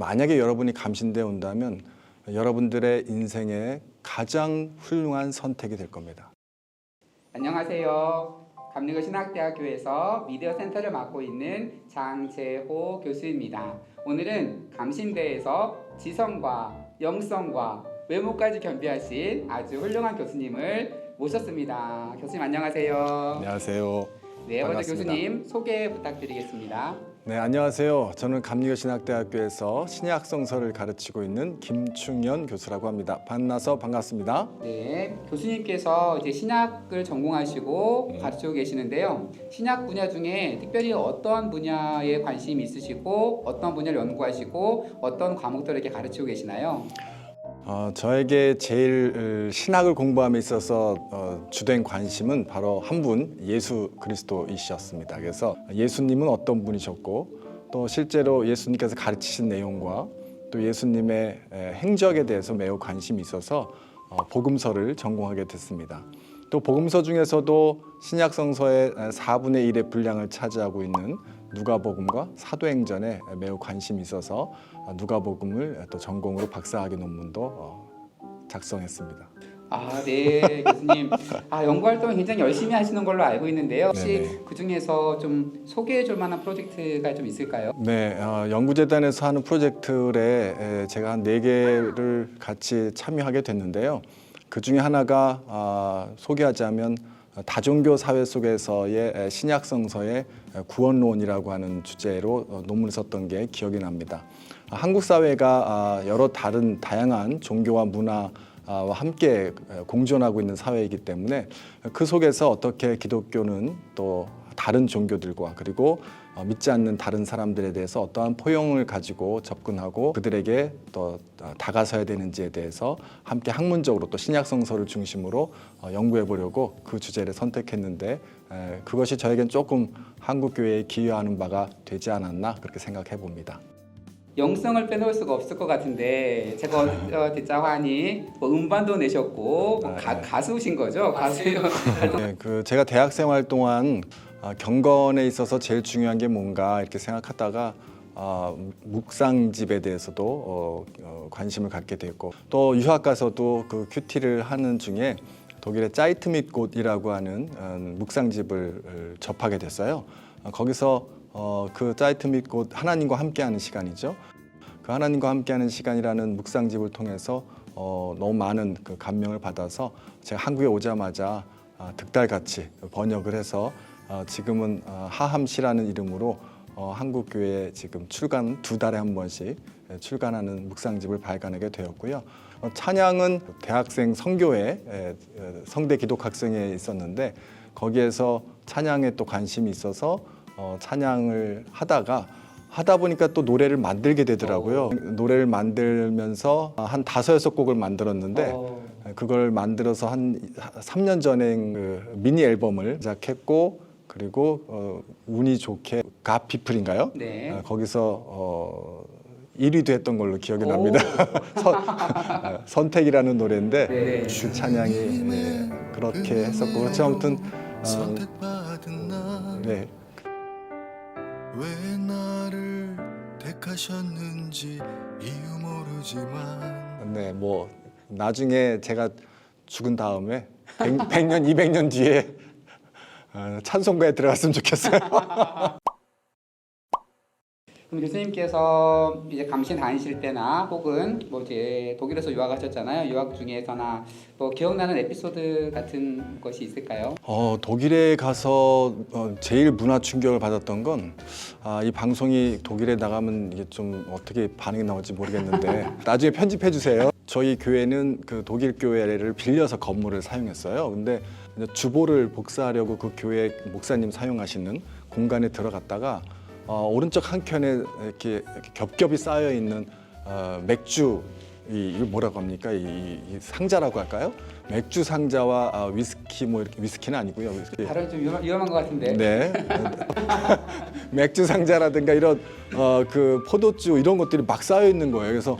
만약에 여러분이 감신대 온다면 여러분들의 인생의 가장 훌륭한 선택이 될 겁니다. 안녕하세요. 감리교 신학대학교에서 미디어 센터를 맡고 있는 장재호 교수입니다. 오늘은 감신대에서 지성과 영성과 외모까지 겸비하신 아주 훌륭한 교수님을 모셨습니다. 교수님 안녕하세요. 안녕하세요. 네, 먼저 반갑습니다. 교수님 소개 부탁드리겠습니다. 네, 안녕하세요. 저는 감리교 신학대학교에서 신약성서를 가르치고 있는 김충현 교수라고 합니다. 만나서 반갑습니다. 네, 교수님께서 이제 신학을 전공하시고 네. 가르치고 계시는데요. 신학 분야 중에 특별히 어떤 분야에 관심이 있으시고 어떤 분야를 연구하시고 어떤 과목들을 이렇게 가르치고 계시나요? 어, 저에게 제일 어, 신학을 공부함에 있어서 어, 주된 관심은 바로 한 분 예수 그리스도이셨습니다. 그래서 예수님은 어떤 분이셨고 또 실제로 예수님께서 가르치신 내용과 또 예수님의 에, 행적에 대해서 매우 관심이 있어서 어, 복음서를 전공하게 됐습니다. 또 복음서 중에서도 신약 성서의 4분의 1의 분량을 차지하고 있는 누가복음과 사도행전에 매우 관심이 있어서 어, 누가복음을 또 전공으로 박사학위 논문도 어, 작성했습니다. 아, 네, 교수님. 아, 연구 활동을 굉장히 열심히 하시는 걸로 알고 있는데요. 혹시 네네. 그 중에서 좀 소개해 줄 만한 프로젝트가 좀 있을까요? 네, 어, 연구재단에서 하는 프로젝트에 에, 제가 한 네 개를 같이 참여하게 됐는데요. 그 중에 하나가 아, 소개하자면 다종교 사회 속에서의 에, 신약 성서의 구원론이라고 하는 주제로 어, 논문을 썼던 게 기억이 납니다. 아, 한국 사회가 아, 여러 다른 다양한 종교와 문화 와 함께 공존하고 있는 사회이기 때문에 그 속에서 어떻게 기독교는 또 다른 종교들과 그리고 어, 믿지 않는 다른 사람들에 대해서 어떠한 포용을 가지고 접근하고 그들에게 또 어, 다가서야 되는지에 대해서 함께 학문적으로 또 신약 성서를 중심으로 어, 연구해 보려고 그 주제를 선택했는데 에, 그것이 저에겐 조금 한국 교회에 기여하는 바가 되지 않았나 그렇게 생각해 봅니다. 영성을 빼놓을 수가 없을 것 같은데 제가 어, 하니 뭐 음반도 내셨고 뭐 가, 네. 가수신 거죠? 가수 네, 그 제가 대학 생활 동안 아, 경건에 있어서 제일 중요한 게 뭔가 이렇게 생각하다가 아, 묵상집에 대해서도 어, 어, 관심을 갖게 됐고 또 유학 가서도 그 큐티를 하는 중에 독일의 짜이트밋곳이라고 하는 어, 묵상집을 어, 접하게 됐어요. 어, 거기서 어, 그 짜이트밋곳 하나님과 함께하는 시간이죠. 그 하나님과 함께하는 시간이라는 묵상집을 통해서 어, 너무 많은 그 감명을 받아서 제가 한국에 오자마자 아, 득달같이 번역을 해서 어, 지금은 어, 하함시라는 이름으로 어, 한국 교회에 지금 출간 두 달에 한 번씩 예, 출간하는 묵상집을 발간하게 되었고요. 어, 찬양은 대학생 성교회 에, 에, 성대 기독학생에 있었는데 거기에서 찬양에 또 관심이 있어서 어, 찬양을 하다가 하다 보니까 또 노래를 만들게 되더라고요. 노래를 만들면서 한 다섯 여섯 곡을 만들었는데 어, 그걸 만들어서 한 3년 전에 그 미니 앨범을 제작했고 그리고 어, 운이 좋게 가피플인가요? 네. 어, 거기서 어, 1위도 했던 걸로 기억이 납니다. 선, 어, 선택이라는 노래인데 네. 그 찬양이 예, 그렇게 했었고 그렇죠 아무튼 어, 선택받은 나 네. 왜 나를 택하셨는지 이유 모르지만 네, 뭐 나중에 제가 죽은 다음에 100, 100년, 200년 뒤에 어, 찬송가에 들어갔으면 좋겠어요. 그럼 교수님께서 이제 감신 다니실 때나 혹은 뭐 이제 독일에서 유학하셨잖아요. 유학 중에서나 뭐 기억나는 에피소드 같은 것이 있을까요? 어, 독일에 가서 어, 제일 문화 충격을 받았던 건 아, 이 방송이 독일에 나가면 이게 좀 어떻게 반응이 나올지 모르겠는데 나중에 편집해 주세요. 저희 교회는 그 독일 교회를 빌려서 건물을 사용했어요. 근데 주보를 복사하려고 그 교회 목사님 사용하시는 공간에 들어갔다가 어, 오른쪽 한 켠에 이렇게, 이렇게 겹겹이 쌓여 있는 어, 맥주 이 이걸 뭐라고 합니까? 이, 이- 이 상자라고 할까요? 맥주 상자와 아, 위스키 뭐 이렇게 위스키는 아니고요. 위스키. 발언이 좀 위험, 위험한 것 같은데. 네. 맥주 상자라든가 이런 어, 그 포도주 이런 것들이 막 쌓여 있는 거예요. 그래서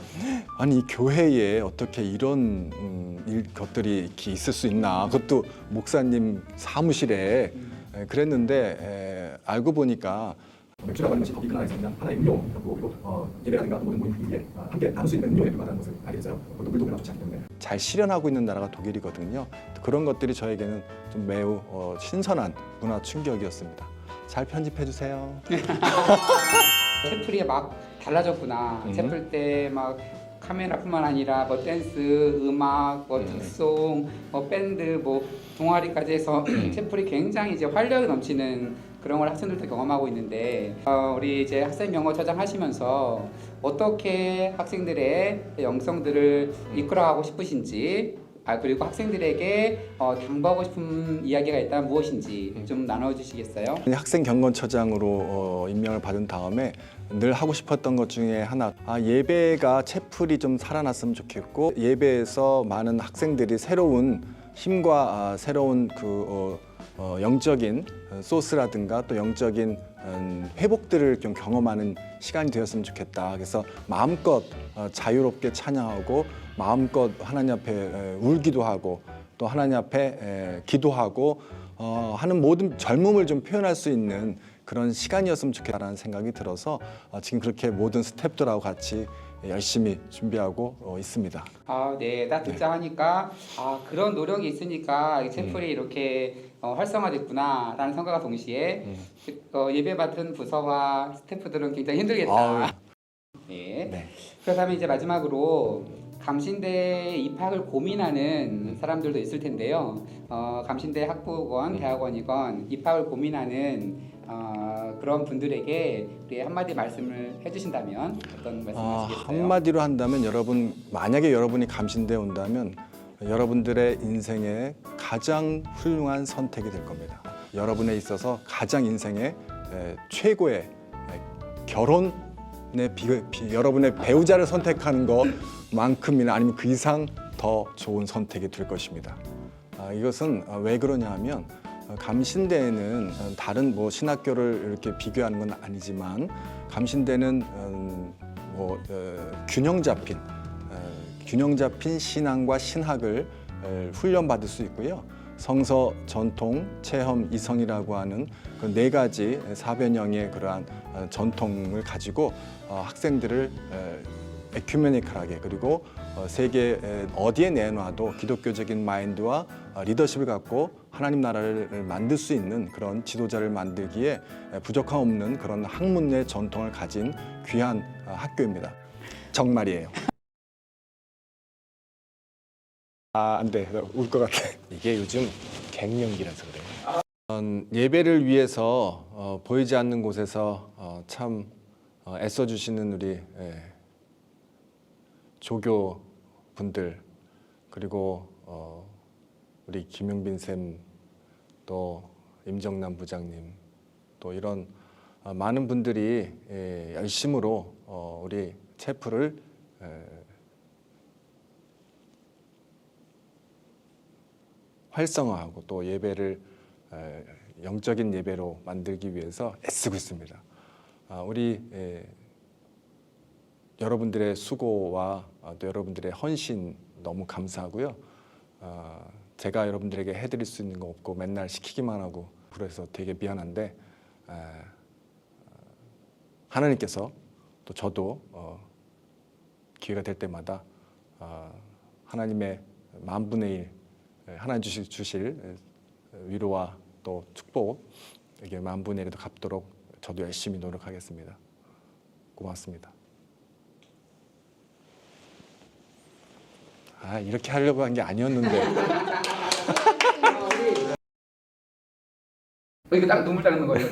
아니 이 교회에 어떻게 이런 음, 일, 것들이 이렇게 있을 수 있나? 그것도 목사님 사무실에 에, 그랬는데 에, 알고 보니까 맥주라고 하는 것이 법이 끝나서 그냥 하나의 음료 그리고, 그리고 어, 예배라든가 모든 모임 위에 어, 함께 나눌 수 있는 음료에 불과하다는 것을 알게 됐어요. 그것도 물독을 맞추지 않기 때문에. 잘 실현하고 있는 나라가 독일이거든요. 그런 것들이 저에게는 좀 매우 어, 신선한 문화 충격이었습니다. 잘 편집해 주세요. 채플이 막 달라졌구나. 음. 채플 때막 카메라뿐만 아니라 뭐 댄스, 음악, 뭐 음. 특송, 뭐 밴드, 뭐 동아리까지 해서 채플이 굉장히 이제 활력이 넘치는 그런 걸 학생들도 경험하고 있는데 어, 우리 이제 학생 영어처장 하시면서 어떻게 학생들의 영성들을 이끌어가고 싶으신지 아 그리고 학생들에게 어, 당부하고 싶은 이야기가 있다면 무엇인지 음. 좀 나눠주시겠어요? 학생 경건처장으로 어, 임명을 받은 다음에 늘 하고 싶었던 것 중에 하나 아, 예배가 채플이 좀 살아났으면 좋겠고 예배에서 많은 학생들이 새로운 힘과 아, 새로운 그 어, 어, 영적인 어, 소스라든가 또 영적인 음, 회복들을 좀 경험하는 시간이 되었으면 좋겠다. 그래서 마음껏 어, 자유롭게 찬양하고 마음껏 하나님 앞에 에, 울기도 하고 또 하나님 앞에 에, 기도하고 어, 하는 모든 젊음을 좀 표현할 수 있는 그런 시간이었으면 좋겠다라는 생각이 들어서 어, 지금 그렇게 모든 스태프들하고 같이 열심히 준비하고 어, 있습니다. 아, 네. 딱 듣자 하니까 아, 그런 노력이 있으니까 이 음. 채플이 이렇게 어, 활성화됐구나라는 생각과 동시에 음. 어, 예배 맡은 부서와 스태프들은 굉장히 힘들겠다. 아유. 네. 네. 그렇다면 이제 마지막으로 감신대 입학을 고민하는 사람들도 있을 텐데요. 어, 감신대 학부건 대학원이건 입학을 고민하는 어, 그런 분들에게 우리 한마디 말씀을 해주신다면 어떤 아, 말씀하시겠어요? 한마디로 한다면 여러분 만약에 여러분이 감신대 온다면 여러분들의 인생의 가장 훌륭한 선택이 될 겁니다. 여러분에 있어서 가장 인생의 에, 최고의 에, 결혼의 비, 비, 여러분의 배우자를 선택하는 것만큼이나 아니면 그 이상 더 좋은 선택이 될 것입니다. 아, 이것은 아, 왜 그러냐 하면 어, 감신대는 어, 다른 뭐 신학교를 이렇게 비교하는 건 아니지만 감신대는 음, 뭐 어, 균형 잡힌 어, 균형 잡힌 신앙과 신학을 에, 훈련받을 수 있고요. 성서, 전통, 체험, 이성이라고 하는 그 네 가지 사변형의 그러한 어, 전통을 가지고 어, 학생들을 에, 에큐메니컬하게 그리고 어, 세계 에, 어디에 내놔도 기독교적인 마인드와 어, 리더십을 갖고 하나님 나라를 만들 수 있는 그런 지도자를 만들기에 에, 부족함 없는 그런 학문의 전통을 가진 귀한 어, 학교입니다. 정말이에요. 아, 안 돼. 울 것 같아. 이게 요즘 갱년기라서 그래요. 어, 예배를 위해서 어, 보이지 않는 곳에서 어, 참 어, 애써주시는 우리 예, 조교 분들 그리고 어, 우리 김용빈 쌤 또 임정남 부장님 또 이런 어, 많은 분들이 예, 열심으로 어, 우리 체프를 에, 활성화하고 또 예배를 에, 영적인 예배로 만들기 위해서 애쓰고 있습니다. 아, 우리 에, 여러분들의 수고와 아, 또 여러분들의 헌신 너무 감사하고요. 아, 제가 여러분들에게 해드릴 수 있는 거 없고 맨날 시키기만 하고 그래서 되게 미안한데 에, 하나님께서 또 저도 어, 기회가 될 때마다 아, 하나님의 만 분의 일 에, 하나님 주실, 주실 에, 위로와 또 축복에게 만 분의 일도 갚도록 저도 열심히 노력하겠습니다. 고맙습니다. 아 이렇게 하려고 한 게 아니었는데 이거 딱 눈물 닦는 거예요.